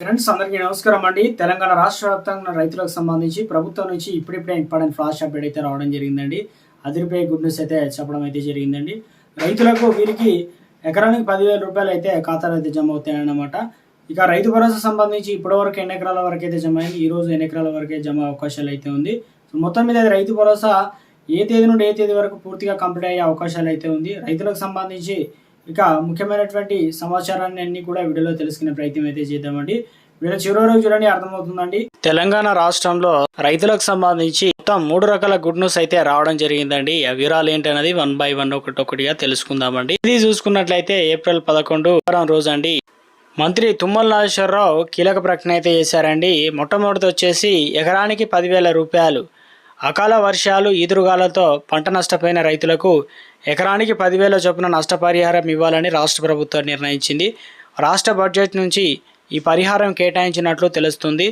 Friends అందరికీ నమస్కారం అండి. తెలంగాణ రాష్ట్ర వ్యాప్తంగా రైతులకు సంబంధించి ప్రభుత్వం నుంచి ఇప్పుడిప్పుడే ఇంపార్టెంట్ ఫ్లాష్ అప్డేట్ అయితే రావడం జరిగిందండి. అదిరిపోయే గుడ్ న్యూస్ అయితే చెప్పడం అయితే జరిగిందండి. రైతులకు వీరికి ఎకరానికి పదివేల రూపాయలు అయితే ఖాతాలు అయితే జమ అవుతాయన్నమాట. ఇక రైతు భరోసా సంబంధించి ఇప్పటివరకు ఎన్ని ఎకరాల వరకు అయితే జమ అయింది ఈ రోజు ఎన్ని ఎకరాల వరకే జమ అవకాశాలు అయితే ఉంది. సో మొత్తం మీద రైతు భరోసా ఏ తేదీ నుండి ఏ తేదీ వరకు పూర్తిగా కంప్లీట్ అయ్యే అవకాశాలు అయితే ఉంది. రైతులకు సంబంధించి ఇక ముఖ్యమైనటువంటి సమాచారాన్ని అన్ని కూడా వీడియోలో తెలుసుకునే ప్రయత్నం అయితే చేద్దామండి. వీడియో చివరి వరకు చూడండి అర్థమవుతుందండి. తెలంగాణ రాష్ట్రంలో రైతులకు సంబంధించి మొత్తం మూడు రకాల గుడ్ న్యూస్ అయితే రావడం జరిగిందండి. ఆ వివరాలు ఏంటనేది వన్ బై వన్ ఒకటి ఒకటిగా తెలుసుకుందామండి. ఇది చూసుకున్నట్లయితే ఏప్రిల్ పదకొండు వారం రోజు అండి మంత్రి తుమ్మల నాగేశ్వరరావు కీలక ప్రకటన అయితే చేశారండి. మొట్టమొదటి వచ్చేసి ఎకరానికి పదివేల రూపాయలు అకాల వర్షాలు ఈదురుగాలతో పంట నష్టపోయిన రైతులకు ఎకరానికి పదివేల చొప్పున నష్టపరిహారం ఇవ్వాలని రాష్ట్ర ప్రభుత్వం నిర్ణయించింది. రాష్ట్ర బడ్జెట్ నుంచి ఈ పరిహారం కేటాయించినట్లు తెలుస్తుంది.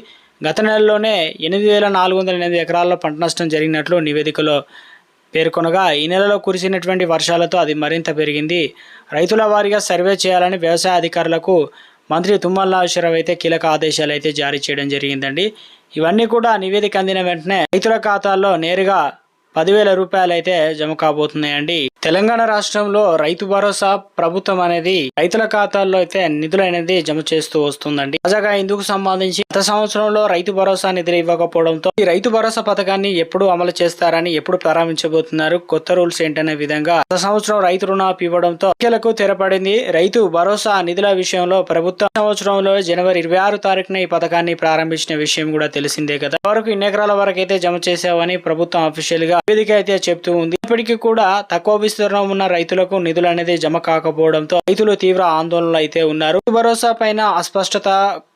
గత నెలలోనే ఎనిమిది వేల నాలుగు వందల ఎనిమిది ఎకరాల్లో పంట నష్టం జరిగినట్లు నివేదికలో పేర్కొనగా ఈ నెలలో కురిసినటువంటి వర్షాలతో అది మరింత పెరిగింది. రైతుల వారీగా సర్వే చేయాలని వ్యవసాయ అధికారులకు మంత్రి తుమ్మల నాగేశ్వరరావు అయితే కీలక ఆదేశాలు అయితే జారీ చేయడం జరిగిందండి. ఇవన్నీ కూడా నివేదిక అందిన వెంటనే రైతుల ఖాతాల్లో నేరుగా పదివేల రూపాయలు అయితే జమ కాబోతున్నాయండి. తెలంగాణ రాష్ట్రంలో రైతు భరోసా ప్రభుత్వం అనేది రైతుల ఖాతాల్లో అయితే నిధులు అనేది జమ చేస్తూ వస్తుందండి. తాజాగా ఇందుకు సంబంధించి గత సంవత్సరంలో రైతు భరోసా నిధులు ఇవ్వకపోవడంతో ఈ రైతు భరోసా పథకాన్ని ఎప్పుడు అమలు చేస్తారని ఎప్పుడు ప్రారంభించబోతున్నారు కొత్త రూల్స్ ఏంటనే విధంగా గత సంవత్సరం రైతు రుణాపు ఇవ్వడంతో సంఖ్యలకు తెరపడింది రైతు భరోసా నిధుల విషయంలో ప్రభుత్వం. సంవత్సరంలో జనవరి ఇరవై ఆరు తారీఖున ఈ పథకాన్ని ప్రారంభించిన విషయం కూడా తెలిసిందే కదా. వరకు ఇన్ని ఎకరాల వరకు అయితే జమ చేసావని ప్రభుత్వం అఫీషియల్గా నివేదిక అయితే చెప్తూ ఉంది. ఇప్పటికీ కూడా తక్కువ విస్తీర్ణం ఉన్న రైతులకు నిధులు అనేది జమ కాకపోవడంతో రైతులు తీవ్ర ఆందోళనలు అయితే ఉన్నారు. భరోసా పైన అస్పష్టత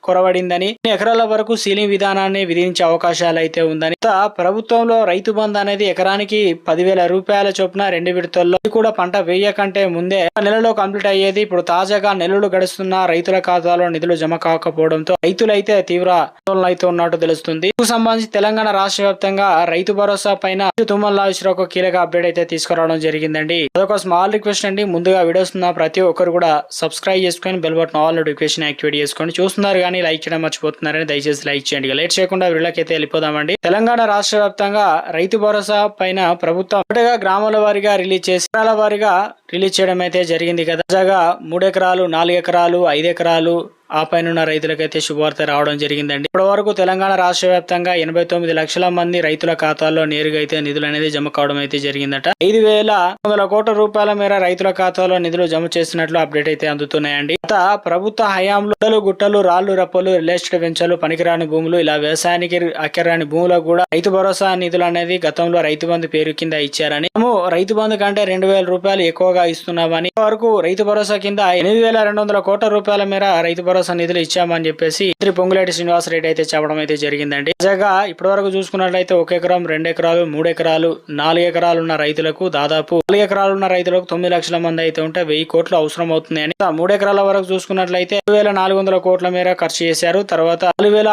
కొరవడిందని ఎకరాల వరకు సీలింగ్ విధానాన్ని విధించే అవకాశాలు అయితే ఉందని ప్రభుత్వంలో రైతు బంధు అనేది ఎకరానికి పదివేల రూపాయల చొప్పున రెండు విడతల్లో కూడా పంట వేయకంటే ముందే నెలలో కంప్లీట్ అయ్యేది. ఇప్పుడు తాజాగా నెలలు గడుస్తున్న రైతుల ఖాతాలో నిధులు జమ కాకపోవడంతో రైతులైతే తీవ్ర ఆందోళన అయితే ఉన్నట్టు తెలుస్తుంది. ఇందుకు సంబంధించి తెలంగాణ రాష్ట్ర వ్యాప్తంగా రైతు భరోసా పైన తుమ్మల నాగేశ్వరరావు ఒక కీలక అప్డేట్ అయితే తీసుకురావడం జరిగిందండి. అదొక స్మాల్ రిక్వెస్ట్ అండి. ముందుగా వీడియోస్ ఉన్న ప్రతి ఒక్కరు కూడా సబ్స్క్రైబ్ చేసుకొని bell button all notification activate చేసుకోండి. చూస్తున్నారు కానీ లైక్ చేయడం మర్చిపోతున్నారని దయచేసి లైక్ చేయండి. లేట్ చేయకుండా వీళ్ళకైతే వెళ్ళిపోదామండి. తెలంగాణ రాష్ట్ర వ్యాప్తంగా రైతు భరోసా పైన ప్రభుత్వం గ్రామాల వారీగా రిలీజ్ చేసి వారిగా వారీగా రిలీజ్ చేయడం అయితే జరిగింది కదా. తాజాగా మూడు ఎకరాలు నాలుగు ఎకరాలు ఐదు ఎకరాలు ఆ పైన రైతులకైతే శుభవార్త రావడం జరిగిందండి. ఇప్పటి వరకు తెలంగాణ రాష్ట్ర వ్యాప్తంగా ఎనభై తొమ్మిది లక్షల మంది రైతుల ఖాతాల్లో నేరుగా అయితే నిధులు అనేది జమ కావడం అయితే జరిగిందట. ఐదు వేల వందల కోట్ల రూపాయల మేర రైతుల ఖాతాలో నిధులు జమ చేసినట్లు అప్డేట్ అయితే అందుతున్నాయండి. గత ప్రభుత్వ హయాంలో గుట్టలు గుట్టలు రాళ్ళు రప్పలు రిలేటెడ్ వెంచర్లు పనికిరాని భూములు ఇలా వ్యవసాయానికి అక్కరాని భూములకు కూడా రైతు భరోసా నిధులు అనేది గతంలో రైతు బంధు పేరు కింద ఇచ్చారని మేము రైతు బంధు కంటే రెండు వేల రూపాయలు ఎక్కువగా ఇస్తున్నామని వరకు రైతు భరోసా కింద ఎనిమిది వేల రెండు వందల కోట్ల రూపాయల మేర రైతు భరోసా నిధులు ఇచ్చామని చెప్పేసి మంత్రి పొంగులేటి శ్రీనివాసరెడ్డి అయితే చెప్పడం అయితే జరిగిందండి. తాజాగా ఇప్పటి వరకు చూసుకున్నట్లయితే ఒక ఎకరం రెండు ఎకరాలు మూడు ఎకరాలు నాలుగు ఎకరాలు ఉన్న రైతులకు దాదాపు నాలుగు ఎకరాలు ఉన్న రైతులకు తొమ్మిది లక్షల మంది అయితే ఉంటే వెయ్యి కోట్లు అవసరం అవుతుంది అని మూడు ఎకరాల వరకు చూసుకున్నట్లయితే వేల నాలుగు వందల కోట్ల మేర ఖర్చు చేశారు. తర్వాత నాలుగు వేల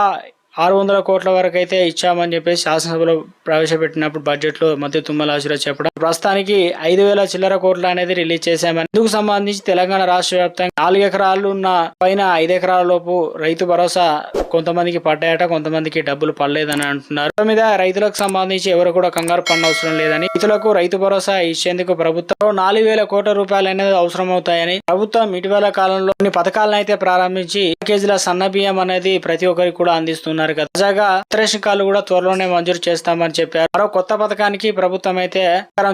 ఆరు వందల కోట్ల వరకు అయితే ఇచ్చామని చెప్పేసి శాసనసభలో ప్రవేశపెట్టినప్పుడు బడ్జెట్లో మధ్య తుమ్మల ఆశీర్వాద్ చెప్పడం. ప్రస్తుతానికి ఐదు వేల చిల్లర కోట్ల అనేది రిలీజ్ చేశామని. ఇందుకు సంబంధించి తెలంగాణ రాష్ట్ర వ్యాప్తంగా నాలుగు ఎకరాలు ఉన్న పైన ఐదు ఎకరాల లోపు రైతు భరోసా కొంతమందికి పడ్డాయట కొంతమందికి డబ్బులు పడలేదని అంటున్నారు. మీద రైతులకు సంబంధించి ఎవరు కూడా కంగారు పడిన లేదని రైతులకు రైతు భరోసా ఇచ్చేందుకు ప్రభుత్వం నాలుగు వేల కోట్ల రూపాయలు అనేది అవసరం అవుతాయని ప్రభుత్వం ఇటీవల కాలంలో కొన్ని పథకాలను అయితే ప్రారంభించి కేజీల సన్న బియ్యం అనేది ప్రతి ఒక్కరికి కూడా అందిస్తున్నారు కదా. తాజాగా రేషన్ కార్డు కూడా త్వరలోనే మంజూరు చేస్తామని చెప్పారు. మరో కొత్త పథకానికి ప్రభుత్వం అయితే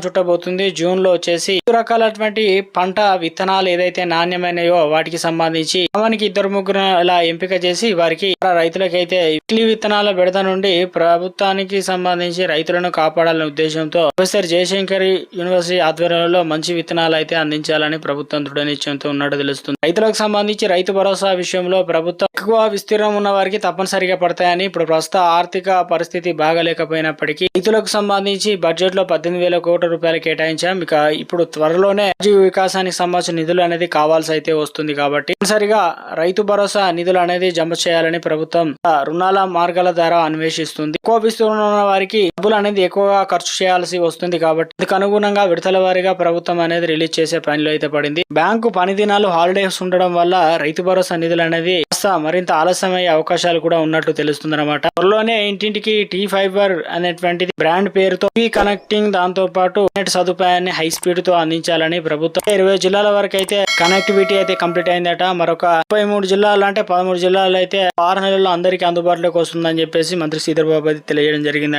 చుట్టబోతుంది. జూన్లో వచ్చేసి రకాలటువంటి పంట విత్తనాలు ఏదైతే నాణ్యమైనయో వాటికి సంబంధించి మనకి ఇద్దరు ముగ్గురు ఇలా ఎంపిక చేసి వారికి రైతులకైతే ఇడ్లీ విత్తనాల బెడద నుండి ప్రభుత్వానికి సంబంధించి రైతులను కాపాడాలనే ఉద్దేశంతో ప్రొఫెసర్ జయశంకర్ యూనివర్సిటీ ఆధ్వర్యంలో మంచి విత్తనాలు అయితే అందించాలని ప్రభుత్వం దృఢ నిశ్చయంతో ఉన్నట్టు తెలుస్తుంది. రైతులకు సంబంధించి రైతు భరోసా విషయంలో ప్రభుత్వం ఎక్కువ విస్తీర్ణం ఉన్న వారికి తప్పనిసరిగా పడతాయని ఇప్పుడు ప్రస్తుత ఆర్థిక పరిస్థితి బాగాలేకపోయినప్పటికీ రైతులకు సంబంధించి బడ్జెట్లో పద్దెనిమిది వేల కోట్ల రూపాయలు కేటాయించాం. ఇక ఇప్పుడు త్వరలోనే జీవ వికాసానికి సంబంధించిన నిధులు అనేది కావాల్సి అయితే వస్తుంది కాబట్టి తప్పనిసరిగా రైతు భరోసా నిధులు అనేది జమ చేయాలని ప్రభుత్వం ప్రభుత్వం రుణాల మార్గాల ద్వారా అన్వేషిస్తుంది. ఎక్కువ వారికి డబ్బులు అనేది ఎక్కువగా ఖర్చు చేయాల్సి వస్తుంది కాబట్టి అందుకు అనుగుణంగా విడతల వారిగా ప్రభుత్వం అనేది రిలీజ్ చేసే పనిలో అయితే పడింది. బ్యాంకు పనిదినాలు హాలిడేస్ ఉండడం వల్ల రైతు భరోసా నిధులు అనేది మరింత ఆలస్యమయ్యే అవకాశాలు కూడా ఉన్నట్టు తెలుస్తుంది అనమాట త్వరలోనే ఇంటింటికి టీ ఫైబర్ అనేటువంటిది బ్రాండ్ పేరుతో టీ కనెక్టింగ్ దాంతో పాటు నెట్ సదుపాయాన్ని హై స్పీడ్తో అందించాలని ప్రభుత్వం ఇరవై జిల్లాల వరకు అయితే కనెక్టివిటీ అయితే కంప్లీట్ అయిందట. మరొక ముప్పై మూడు జిల్లాలు అంటే పదమూడు జిల్లాలు అయితే ఆరు నెలల్లో అందరికీ అందుబాటులోకి వస్తుందని చెప్పేసి మంత్రి శ్రీధర్ బాబు తెలియజేయడం జరిగింది